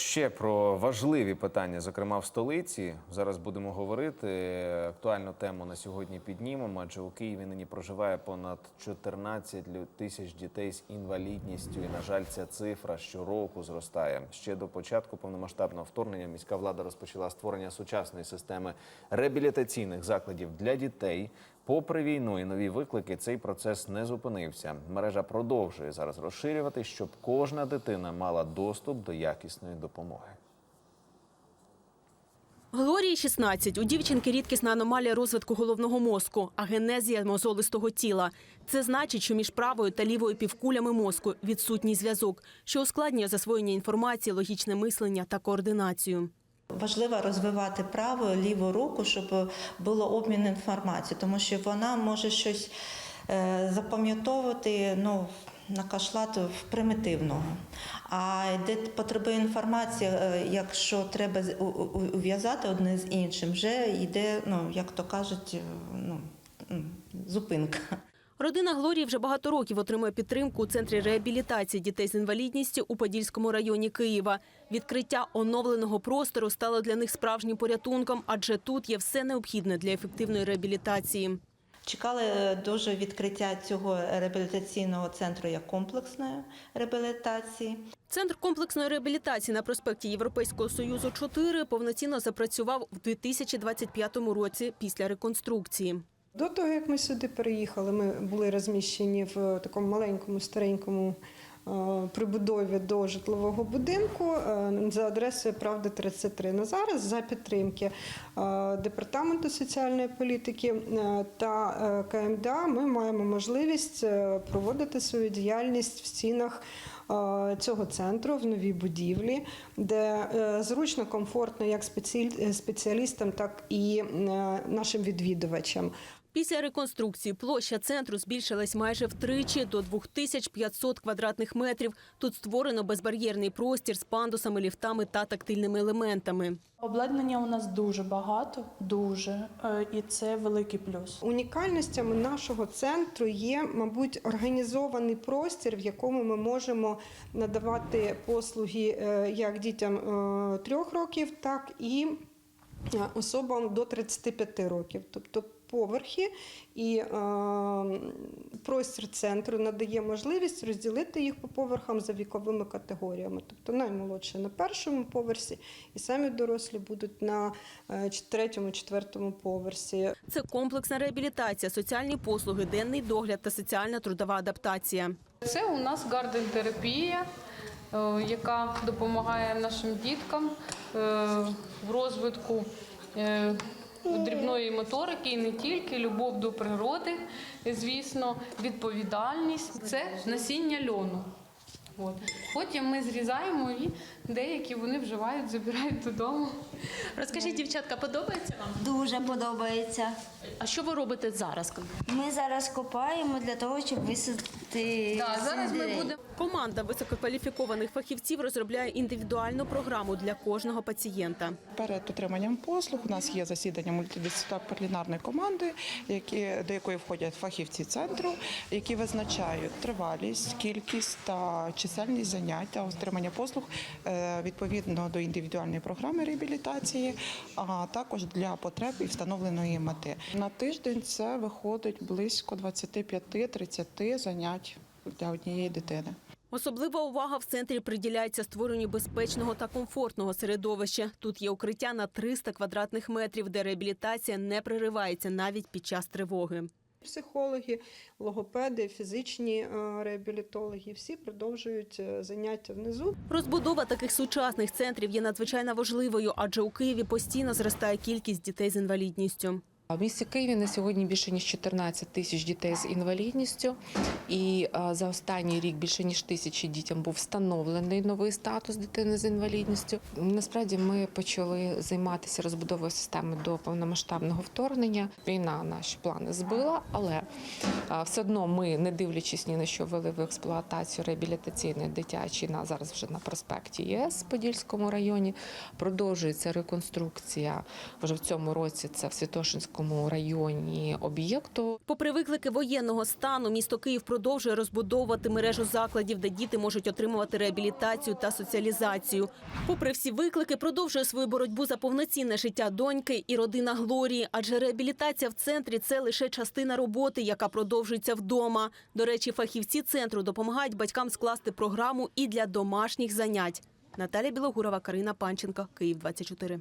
ще про важливі питання, зокрема в столиці. Зараз будемо говорити. Актуальну тему на сьогодні піднімемо, адже у Києві нині проживає понад 14 лю- тисяч дітей з інвалідністю. І, на жаль, ця цифра щороку зростає. Ще до початку повномасштабного вторгнення міська влада розпочала створення сучасної системи реабілітаційних закладів для дітей. Попри війну і нові виклики, цей процес не зупинився. Мережа продовжує зараз розширювати, щоб кожна дитина мала доступ до якісної допомоги. Глорії 16. У дівчинки рідкісна аномалія розвитку головного мозку, агенезія мозолистого тіла. Це значить, що між правою та лівою півкулями мозку відсутній зв'язок, що ускладнює засвоєння інформації, логічне мислення та координацію. Важливо розвивати праву ліву руку, щоб було обмін інформацією, тому що вона може щось е, запам'ятовувати ну, на кашлату примітивного. А де потребує інформації, е, якщо треба ув'язати одне з іншим, вже йде, ну, як то кажуть, е, ну, зупинка. Родина Глорії вже багато років отримує підтримку у центрі реабілітації дітей з інвалідністю у Подільському районі Києва. Відкриття оновленого простору стало для них справжнім порятунком, адже тут є все необхідне для ефективної реабілітації. Чекали е, дуже відкриття цього реабілітаційного центру як комплексної реабілітації. Центр комплексної реабілітації на проспекті Європейського Союзу 4 повноцінно запрацював в 2025 році після реконструкції. До того, як ми сюди переїхали, ми були розміщені в такому маленькому старенькому е, прибудові до житлового будинку е, за адресою Правда 33. На зараз за підтримки е, департаменту соціальної політики е, та е, КМДА ми маємо можливість е, проводити свою діяльність в стінах е, цього центру в новій будівлі, де е, зручно, комфортно як спеціалістам, так і е, нашим відвідувачам. Після реконструкції площа центру збільшилась майже втричі до 2500 квадратних метрів. Тут створено безбар'єрний простір з пандусами, ліфтами та тактильними елементами. Обладнання у нас дуже багато, дуже, е, і це великий плюс. Унікальностями нашого центру є, мабуть, організований простір, в якому ми можемо надавати послуги е, як дітям е, трьох років, так і особам до 35 років. Тобто поверхи і е, простір центру надає можливість розділити їх по поверхам за віковими категоріями. Тобто наймолодші на першому поверсі, і самі дорослі будуть на е, третьому, четвертому поверсі. Це комплексна реабілітація, соціальні послуги, денний догляд та соціальна трудова адаптація. Це у нас гарден-терапія, е, яка допомагає нашим діткам е, в розвитку е, дрібної моторики і не тільки, любов до природи, звісно, відповідальність. Це насіння льону. От. Потім ми зрізаємо і деякі вони вживають, забирають додому. Розкажіть, дівчатка, подобається вам? Дуже подобається. А що ви робите зараз? Ми зараз копаємо для того, щоб висадити. Так, зараз ми будемо. Команда висококваліфікованих фахівців розробляє індивідуальну програму для кожного пацієнта. Перед отриманням послуг у нас є засідання мультидисциплінарної команди, які, до якої входять фахівці центру, які визначають тривалість, кількість та чисельність занять та отримання послуг е, відповідно до індивідуальної програми реабілітації, а також для потреб і встановленої мети. На тиждень це виходить близько 25-30 занять для однієї дитини. Особлива увага в центрі приділяється створенню безпечного та комфортного середовища. Тут є укриття на 300 квадратних метрів, де реабілітація не приривається навіть під час тривоги. Психологи, логопеди, фізичні е, реабілітологи всі продовжують е, заняття внизу. Розбудова таких сучасних центрів є надзвичайно важливою, адже у Києві постійно зростає кількість дітей з інвалідністю. В місті Києві на сьогодні більше ніж 14 тисяч дітей з інвалідністю, і за останній рік більше ніж тисячі дітям був встановлений новий статус дитини з інвалідністю. Насправді ми почали займатися розбудовою системи до повномасштабного вторгнення. Війна наші плани збила, але все одно ми, не дивлячись ні на що, ввели в експлуатацію реабілітаційний дитячий на зараз вже на проспекті ЄС Подільському районі. Продовжується реконструкція вже в цьому році. Це в Святошинському Київському районі об'єкту. Попри виклики воєнного стану, місто Київ продовжує розбудовувати мережу закладів, де діти можуть отримувати реабілітацію та соціалізацію. Попри всі виклики, продовжує свою боротьбу за повноцінне життя доньки і родина Глорії, адже реабілітація в центрі це лише частина роботи, яка продовжується вдома. До речі, фахівці центру допомагають батькам скласти програму і для домашніх занять. Наталя Білогурова, Карина Панченко, Київ 24.